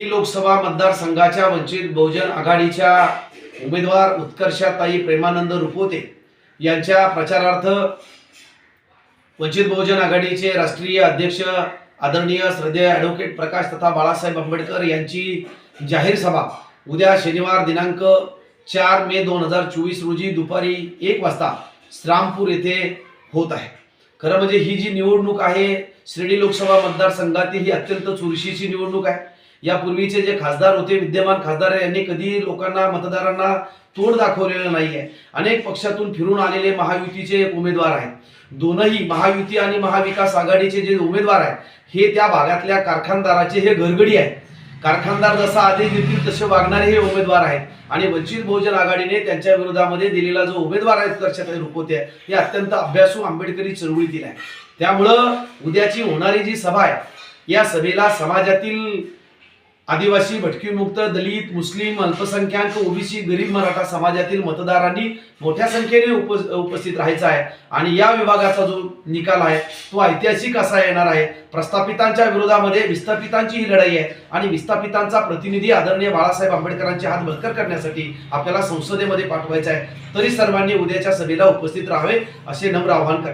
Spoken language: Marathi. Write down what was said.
लोकसभा मतदारसंघाच्या वंचित बहुजन आघाडीच्या उमेदवार उत्कर्षाताई प्रेमानंद रुपोते यांच्या प्रचारार्थ वंचित बहुजन आघाडीचे राष्ट्रीय अध्यक्ष आदरणीय श्रद्धेय ॲडव्होकेट प्रकाश तथा बाळासाहेब आंबेडकर यांची जाहीर सभा उद्या शनिवार दिनांक चार मे दोन हजार चोवीस रोजी दुपारी एक वाजता श्रामपूर येथे होत आहे. खरं म्हणजे ही जी निवडणूक आहे शिर्डी लोकसभा मतदारसंघातील ही अत्यंत चुरशीची निवडणूक आहे. यापूर्वीचे जे खासदार होते विद्यमान खासदार यांनी कधी लोकांना मतदारांना तोड दाखवलेलं नाही आहे अनेक पक्षातून फिरून आलेले महायुतीचे उमेदवार आहेत. दोनही महायुती आणि महाविकास आघाडीचे जे उमेदवार आहेत हे त्या भागातल्या कारखानदाराचे हे घरगडी आहेत. कारखानदार जसा आदेश देतील तसे वागणारे हे उमेदवार आहेत. आणि वंचित बहुजन आघाडीने त्यांच्या विरोधामध्ये दिलेला जो उमेदवार आहे उत्कर्षाताई रुपवते आहे हे अत्यंत अभ्यासू आंबेडकरी चळवळीतील आहे त्यामुळं उद्याची होणारी जी सभा आहे या सभेला समाजातील आदिवासी भटकीमुक्त दलित मुस्लिम अल्पसंख्याक ओबीसी गरीब मराठा समाजातील मतदारांनी मोठ्या संख्येने उप उपस्थित राहायचं आहे. आणि या विभागाचा जो निकाल आहे तो ऐतिहासिक असा येणार आहे. प्रस्थापितांच्या विरोधामध्ये विस्थापितांची ही लढाई आहे. आणि विस्थापितांचा प्रतिनिधी आदरणीय बाळासाहेब आंबेडकरांचे हात बळकट करण्यासाठी आपल्याला संसदेमध्ये पाठवायचा आहे. तरी सर्वांनी उद्याच्या सभेला उपस्थित राहावे असे नम्र आवाहन करते.